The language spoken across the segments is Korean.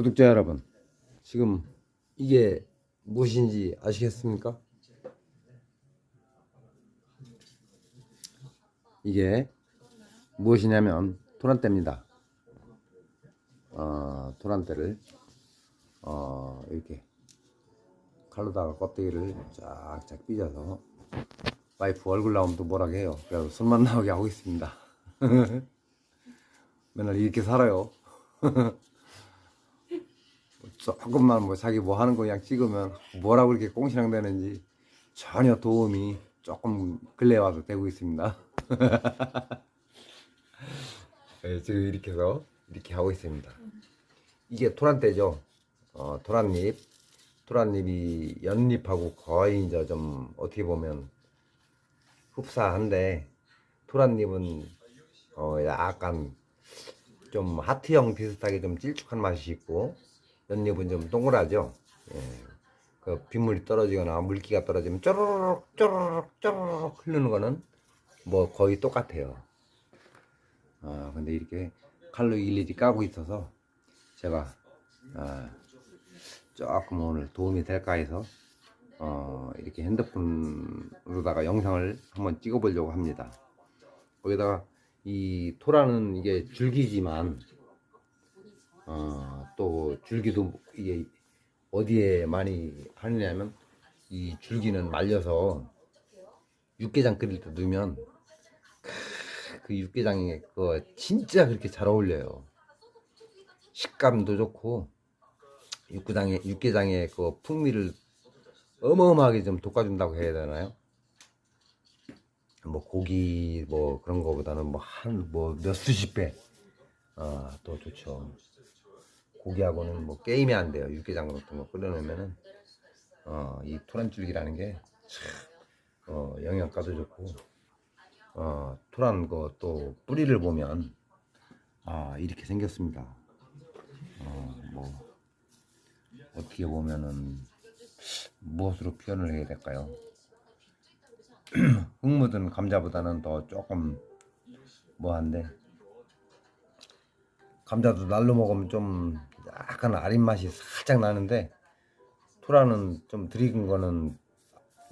구독자 여러분, 지금 이게 무엇인지 아시겠습니까? 이게 무엇이냐면 도란대입니다. 어, 도란대를 어, 이렇게 칼로다가 껍데기를 쫙쫙 삐져서 와이프 얼굴 나오면 또 뭐라고 해요. 그래서 손만 나오게 하고 있습니다. 맨날 이렇게 살아요. 조금만 뭐 자기 뭐 하는 거 그냥 찍으면 뭐라고 이렇게 꽁시랑 되는지 전혀 도움이 조금 근래 와서 되고 있습니다. 네, 지금 이렇게 해서 이렇게 하고 있습니다. 이게 토란대죠. 어, 토란잎. 토란잎이 연잎하고 거의 이제 좀 어떻게 보면 흡사한데 토란잎은 어, 약간 좀 하트형 비슷하게 좀 찔쭉한 맛이 있고 연잎은 좀 동그라죠. 예. 그 빗물이 떨어지거나 물기가 떨어지면 쪼르륵 쪼르륵 쪼르륵 흐르는 거는 뭐 거의 똑같아요. 아 근데 이렇게 칼로 일일이 까고 있어서 제가 아, 조금 오늘 도움이 될까 해서 어, 이렇게 핸드폰으로다가 영상을 한번 찍어보려고 합니다. 거기다가 이 토라는 이게 줄기지만 어, 또 줄기도 이게 어디에 많이 하느냐면 이 줄기는 말려서 육개장 끓일 때 넣으면 크, 그 육개장에 그 진짜 그렇게 잘 어울려요. 식감도 좋고 육개장에 육개장의 그 풍미를 어마어마하게 좀 돋궈준다고 해야 되나요? 뭐 고기 뭐 그런 거보다는 뭐 한 뭐 몇 수십 배아더 좋죠. 고기하고는 뭐 게임이 안 돼요. 육개장 같은 거 끓여놓으면은 어, 이 토란줄기라는 게 참, 어, 영양가도 좋고 어, 토란 거또 뿌리를 보면 아 이렇게 생겼습니다. 어, 뭐 어떻게 보면은 무엇으로 표현을 해야 될까요? 흙 묻은 감자보다는 더 조금 뭐한데 감자도 날로 먹으면 좀 약간 아린 맛이 살짝 나는데 토라는 좀 들익은 거는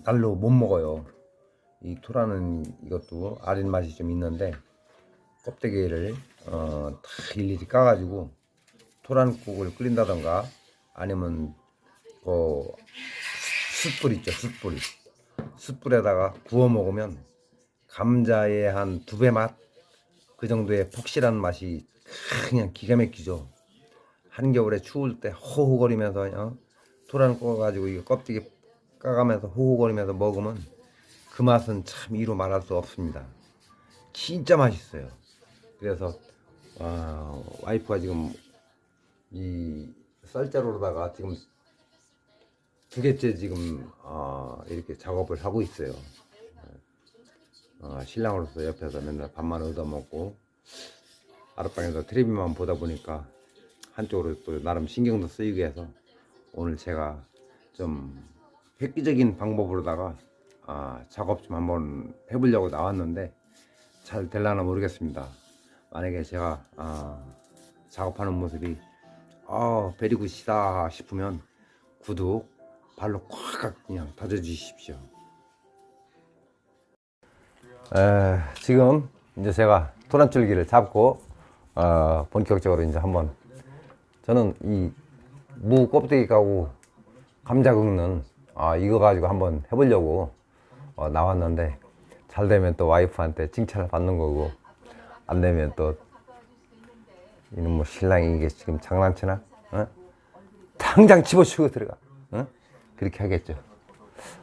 날로 못 먹어요. 이 토라는 이것도 아린 맛이 좀 있는데 껍데기를 어, 다 일일이 까가지고 토란국을 끓인다던가 아니면 그 숯불 있죠 숯불. 숯불에다가 구워 먹으면 감자의 한 두 배 맛? 그 정도의 폭실한 맛이 그냥 기가 막히죠 한겨울에 추울 때 호호거리면서 어? 토란 구워가지고 이거 껍데기 까가면서 호호거리면서 먹으면 그 맛은 참 이루 말할 수 없습니다 진짜 맛있어요 그래서 와, 와이프가 지금 이 쌀자루로다가 지금 두 개째 지금 어, 이렇게 작업을 하고 있어요. 어, 신랑으로서 옆에서 맨날 밥만 얻어먹고 아랫방에서 텔레비만 보다 보니까 한쪽으로 또 나름 신경도 쓰이게 해서 오늘 제가 좀 획기적인 방법으로다가 아, 작업 좀 한번 해보려고 나왔는데 잘 될라나 모르겠습니다. 만약에 제가 아, 작업하는 모습이 아, 베리굿이다 싶으면 구독 발로 꽉 그냥 다져주십시오. 에, 지금 이제 제가 토란줄기를 잡고 어, 본격적으로 이제 한번 저는 이 무 껍데기 까고 감자 긁는 아, 이거 가지고 한번 해보려고 어, 나왔는데 잘 되면 또 와이프한테 칭찬을 받는 거고 안 되면 또 이놈 뭐 신랑이 이게 지금 장난치나? 어? 당장 집어치고 들어가. 어? 그렇게 하겠죠.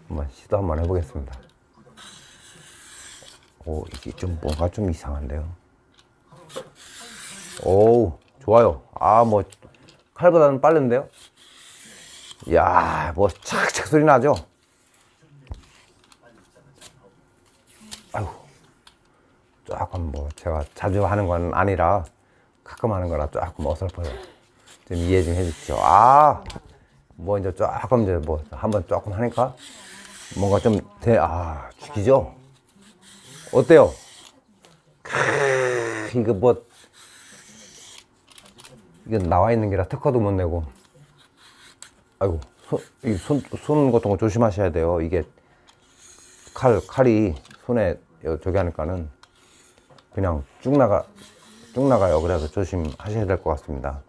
한번 시도 한번 해보겠습니다. 오, 이게 좀 뭔가 좀 이상한데요. 오, 좋아요. 아, 뭐, 칼보다는 빠른데요? 이야, 뭐, 착착 소리 나죠? 아유, 조금 뭐, 제가 자주 하는 건 아니라, 가끔 하는 거라 조금 어설퍼요. 좀 이해 좀 해주십시오. 아, 뭐 이제 조금 이제 뭐 한번 조금 하니까 뭔가 좀 대, 아, 죽이죠? 어때요? 크, 이거 뭐, 이건 나와 있는 게라 특허도 못 내고. 아이고, 손, 이 손, 손 같은 거 조심하셔야 돼요. 이게 칼, 칼이 손에 여- 저기 하니까는 그냥 쭉 나가, 쭉 나가요. 그래서 조심하셔야 될 것 같습니다.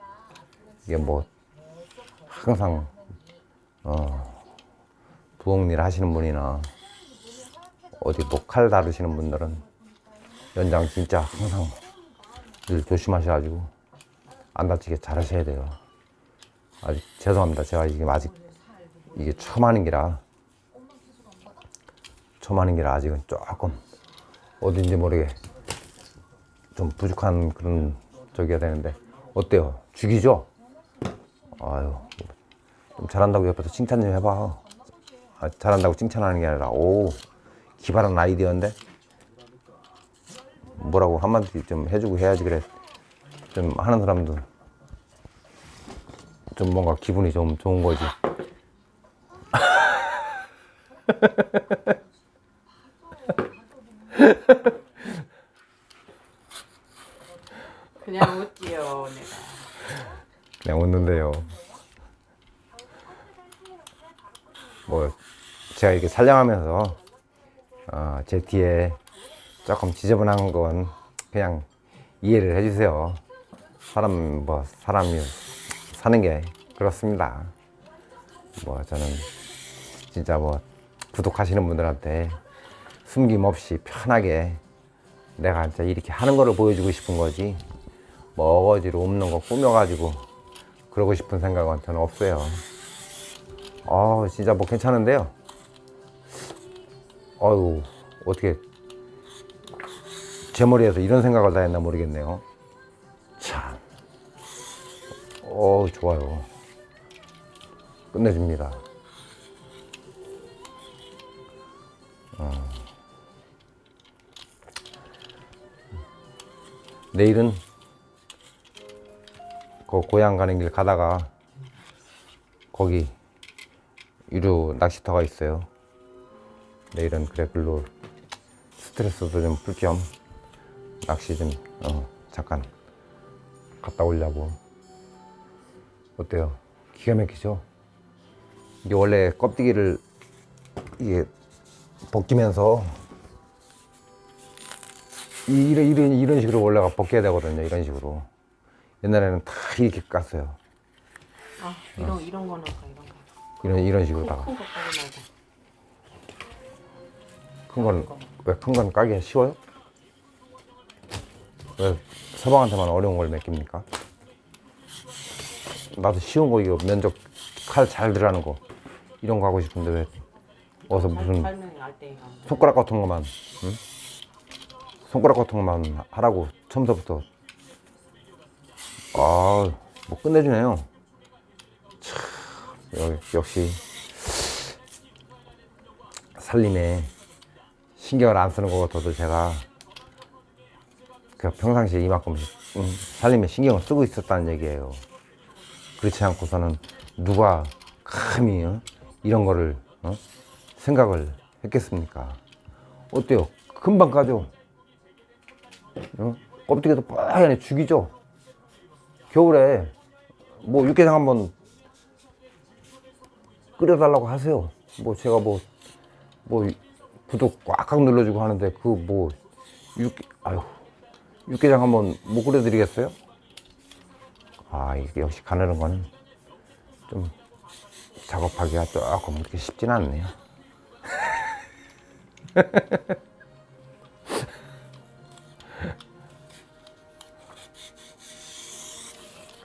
이게 뭐, 항상, 어, 부엌 일 하시는 분이나 어디 뭐 칼 다루시는 분들은 연장 진짜 항상 늘 조심하셔가지고 안 다치게 잘 하셔야 돼요. 아직 죄송합니다. 제가 지금 아직 이게 처음 하는 기라 처음 하는 기라 아직은 조금 어딘지 모르게 좀 부족한 그런 저기가 되는데 어때요? 죽이죠? 아유 좀 잘한다고 옆에서 칭찬 좀 해봐. 아, 잘한다고 칭찬하는 게 아니라 오 기발한 아이디어인데 뭐라고 한마디 좀 해주고 해야지 그래 좀 하는 사람도 좀 뭔가 기분이 좀 좋은 거지. 그냥 웃지요 내가. 그냥 웃는데요. 뭐 제가 이렇게 촬영하면서 어, 제 뒤에 조금 지저분한 건 그냥 이해를 해주세요 사람 뭐 사람이 사는 게 그렇습니다 뭐 저는 진짜 뭐 구독하시는 분들한테 숨김없이 편하게 내가 진짜 이렇게 하는 거를 보여주고 싶은 거지 뭐 어거지로 없는 거 꾸며가지고 그러고 싶은 생각은 저는 없어요. 아 진짜 뭐 괜찮은데요. 아유 어떻게 제 머리에서 이런 생각을 다 했나 모르겠네요. 참, 어 좋아요. 끝내줍니다. 어. 내일은 그 고향 가는 길 가다가 거기 유료 낚시터가 있어요. 내일은 그래 글로 스트레스도 좀 풀 겸 낚시 좀 어, 잠깐 갔다 오려고 어때요? 기가 막히죠? 이게 원래 껍데기를 이게 벗기면서 이- 이런 이런 이런 식으로 원래가 벗겨야 되거든요. 이런 식으로 옛날에는 다 이렇게 깠어요. 아 이런 이런 거 넣을까 이런 거. 이런 이런 식으로다가 큰 거 까지 말고. 큰 건 왜 큰 건 까기가 쉬워요? 왜 서방한테만 어려운 걸 맡깁니까? 나도 쉬운 거 이거 면적 칼잘 들어가는 거 이런 거 하고 싶은데 왜 어서 무슨 손가락 같은 것만 응? 손가락 같은 것만 하라고 처음부터 아뭐 끝내주네요 참 여- 역시 살림에 신경을 안 쓰는 것 같아도 제가 그 평상시에 이만큼 음, 살림에 신경을 쓰고 있었다는 얘기예요 그렇지 않고서는 누가 감히 어? 이런 거를 어? 생각을 했겠습니까? 어때요? 금방 까죠? 어? 껍데기도 뽀얀해 죽이죠? 겨울에 뭐 육개장 한번 끓여달라고 하세요. 뭐 제가 뭐, 뭐 구독 꽉꽉 눌러주고 하는데 그 뭐 육, 아유, 육개장 한번 못 끓여드리겠어요? 아, 이게 역시 가느는 거는 좀 작업하기가 조금 그렇게 쉽진 않네요.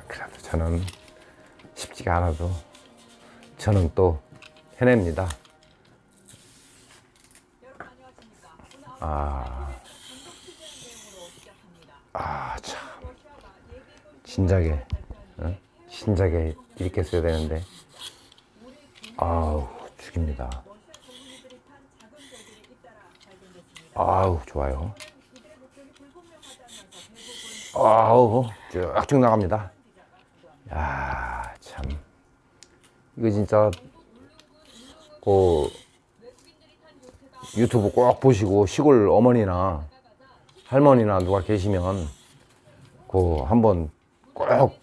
그래도 저는 쉽지가 않아도 저는 또 해냅니다. 아, 아, 참. 진작에, 어? 진작에 이렇게 써야 되는데, 아우, 죽입니다. 아우, 좋아요. 아우, 쭉쭉 나갑니다. 야, 참. 이거 진짜, 그, 유튜브 꼭 보시고, 시골 어머니나 할머니나 누가 계시면, 그, 한번 꼭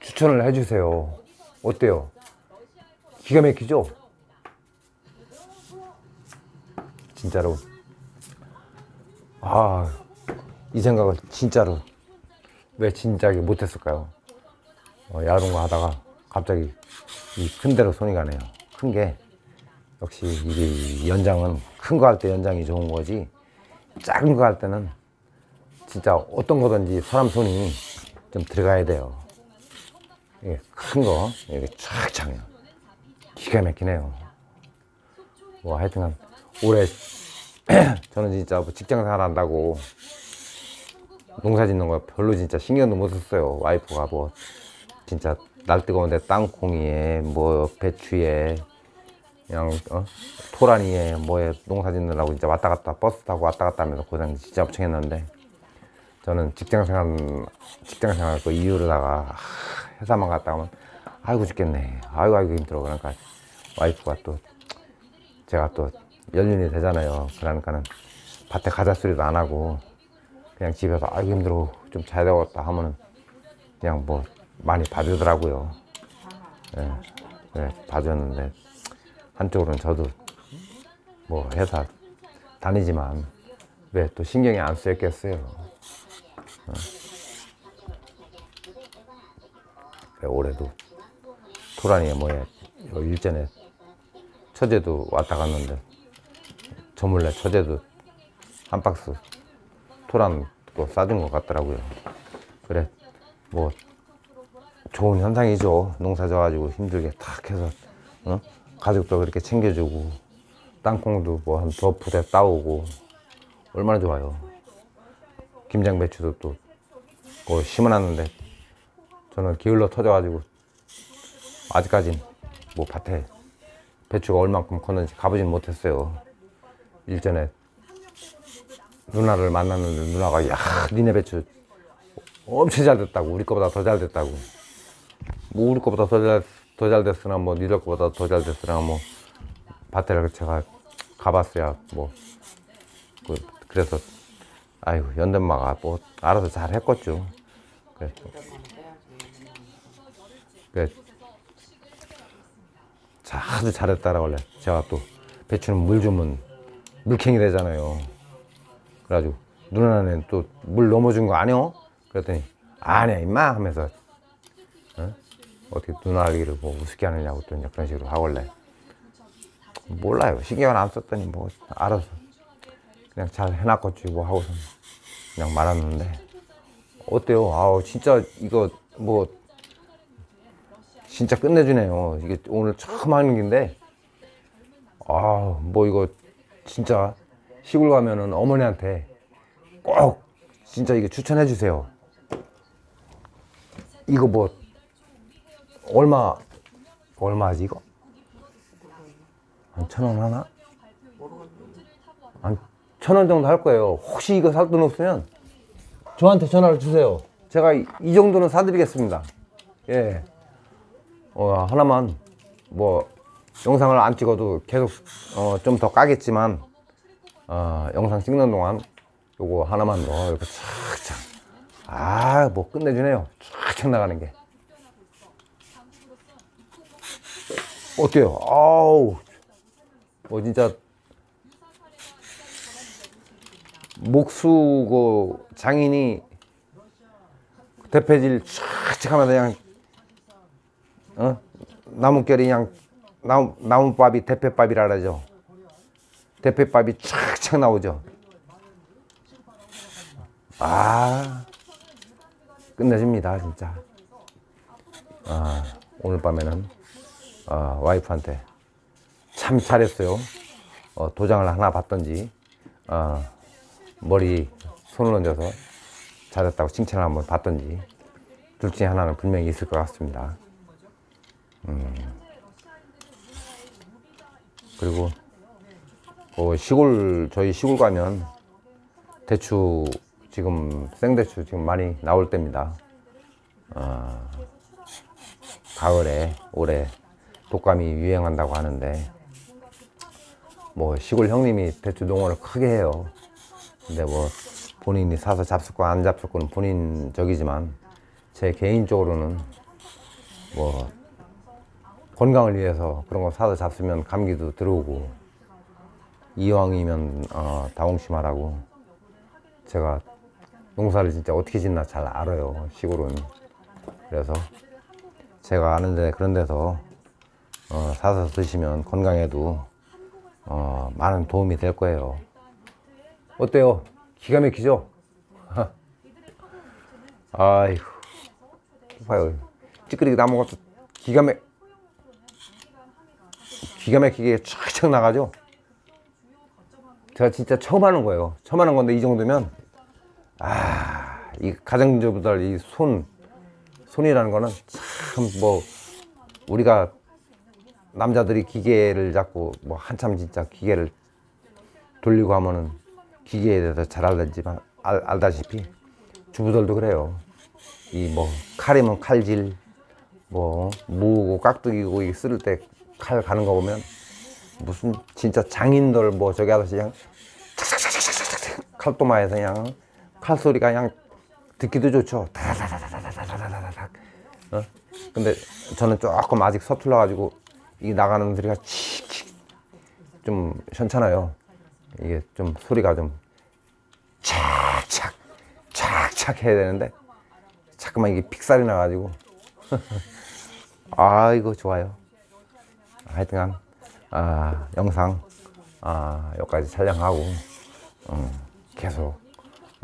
추천을 해주세요. 어때요? 기가 막히죠? 진짜로. 아, 이 생각을 진짜로 왜 진작에 못했을까요? 어, 거 하다가 갑자기 이 큰 데로 손이 가네요. 큰 게 역시 이게 연장은 큰 거 할 때 연장이 좋은 거지 작은 거 할 때는 진짜 어떤 거든지 사람 손이 좀 들어가야 돼요. 이게 큰 거, 이게 쫙 장해요. 기가 막히네요. 뭐 하여튼간 올해 저는 진짜 뭐 직장 생활 한다고 농사 짓는 거 별로 진짜 신경도 못 썼어요. 와이프가 뭐 진짜 날 뜨거운데 땅콩이에 뭐 배추에 그냥 어? 토라니에 뭐에 농사 짓느라고 진짜 왔다 갔다 버스 타고 왔다 갔다 하면서 고생 진짜 엄청 했는데 저는 직장 생활 직장 생활 그 이유로다가 아, 회사만 갔다 오면 아이고 죽겠네. 아이고 아이고 힘들어. 그러니까 와이프가 또 제가 또 연륜이 되잖아요. 그러니까는 밭에 가자 소리도 안 하고 그냥 집에서 아이고 힘들어. 좀 자야 되겠다 하면은 그냥 뭐 많이 봐주더라고요. 예, 예, 봐줬는데 한쪽으로는 저도 뭐 회사 다니지만 왜 또 신경이 안 쓰였겠어요. 어. 그래, 올해도 토란이에 뭐에 요 일전에 처제도 왔다 갔는데 저 몰래 처제도 한 박스 토란 또 싸준 것 같더라고요. 그래 뭐 좋은 현상이죠. 농사 져가지고 힘들게 탁 해서 어? 가족도 그렇게 챙겨주고 땅콩도 뭐한두 푸대 따오고 얼마나 좋아요. 김장 배추도 또 그거 심어놨는데 저는 기울러 터져가지고 아직까진 뭐 밭에 배추가 얼만큼 컸는지 가보진 못했어요. 일전에 누나를 만났는데 누나가 야 니네 배추 엄청 잘 됐다고 우리 거보다 더 잘 됐다고 뭐 우리 거보다 더잘 더 잘 됐으나 뭐 니들 거보다 더 잘 됐으나 뭐 밭에를 제가 가봤어야 뭐 그, 그래서 아이고 연대마가 뭐 알아서 잘 했겠죠. 그래, 그래. 자, 아주 잘했다라 원래. 제가 또 배추는 물 주면 물캥이 되잖아요. 그래가지고 누나는 또 물 넘어준 거 아니요? 그랬더니 아니야 임마 하면서 어? 어떻게 누나기를 뭐 우습게 하느냐고 또 이제 그런 식으로 하길래. 몰라요. 신경을 안 썼더니 뭐 알아서 그냥 잘 해놨겠지 뭐 하고서 그냥 말았는데 어때요? 아우 진짜 이거 뭐 진짜 끝내주네요 이게 오늘 처음 하는 긴데 아 뭐 이거 진짜 시골 가면은 어머니한테 꼭 진짜 이거 추천해 주세요 이거 뭐 얼마 얼마지 이거? 한 천 원 하나? 한천원 정도 할 거예요. 혹시 이거 살 돈 없으면 저한테 전화를 주세요. 제가 이, 이 정도는 사드리겠습니다. 예. 어, 하나만 뭐 영상을 안 찍어도 계속 어, 좀 더 까겠지만 어, 영상 찍는 동안 요거 하나만 더 이렇게 착착 아뭐 끝내주네요. 쫙쫙 나가는 게. 어때요? 아우, 뭐 진짜 목수고 장인이 대패질 촥촥 하면서 그냥 어? 나뭇결이 그냥 나무, 나무밥이 대패밥이라 그러죠. 대패밥이 촥촥 나오죠. 아, 끝내줍니다, 진짜. 아, 오늘 밤에는 어, 와이프한테 참 잘했어요. 어, 도장을 하나 받던지 어, 머리 손을 얹어서 잘했다고 칭찬을 한번 받던지 둘 중에 하나는 분명히 있을 것 같습니다. 음. 그리고 어, 시골 저희 시골 가면 대추 지금 생대추 지금 많이 나올 때입니다. 어, 가을에 올해 독감이 유행한다고 하는데 뭐 시골 형님이 대추 농원을 크게 해요. 근데 뭐 본인이 사서 잡수고 안 잡수고는 본인 적이지만 제 개인적으로는 뭐 건강을 위해서 그런 거 사서 잡수면 감기도 들어오고 이왕이면 어, 다홍심하라고 제가 농사를 진짜 어떻게 짓나 잘 알아요 시골은. 그래서 제가 아는데 그런 데서 어, 사서 드시면 건강에도 어, 많은 도움이 될 거예요 어때요? 기가 막히죠? 아이고. 봐요. 찌끄리기 다 먹어도 기가 막 기가 막히게 촥촥 나가죠? 제가 진짜 처음 하는 거예요. 처음 하는 건데 이 정도면 아, 이 가정주부들 이 손, 손이라는 거는 참 뭐 우리가 남자들이 기계를 잡고 뭐 한참 진짜 기계를 돌리고 하면은 기계에 대해서 잘 알다지만 알, 알다시피 주부들도 그래요. 이 뭐 칼이면 칼질, 뭐 무고 깍두기고 이 쓸 때 칼 가는 거 보면 무슨 진짜 장인들 뭐 저기 하듯이 그냥 칼도마에서 그냥 칼 소리가 그냥 듣기도 좋죠. 다다다다다다다다다닥. 어? 근데 저는 조금 아직 서툴러 가지고 이 나가는 소리가 칙칙 좀 현찮아요. 이게 좀 소리가 좀 착착 착착 해야 되는데 자꾸만 이게 픽살이 나가지고 아 이거 좋아요. 하여튼간 아, 영상 아, 여기까지 촬영하고 음, 계속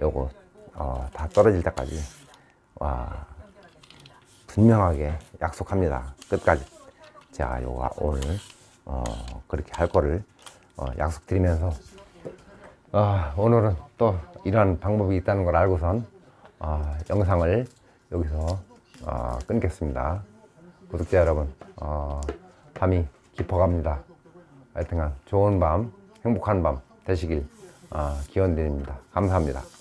요거 어, 다 떨어질 때까지 와, 분명하게 약속합니다. 끝까지 제가 요거 오늘 어, 그렇게 할 거를 어, 약속드리면서 아, 오늘은 또 이러한 방법이 있다는 걸 알고선 아, 영상을 여기서 아, 끊겠습니다. 구독자 여러분, 어, 밤이 깊어갑니다. 하여튼간 좋은 밤, 행복한 밤 되시길 아, 기원드립니다. 감사합니다.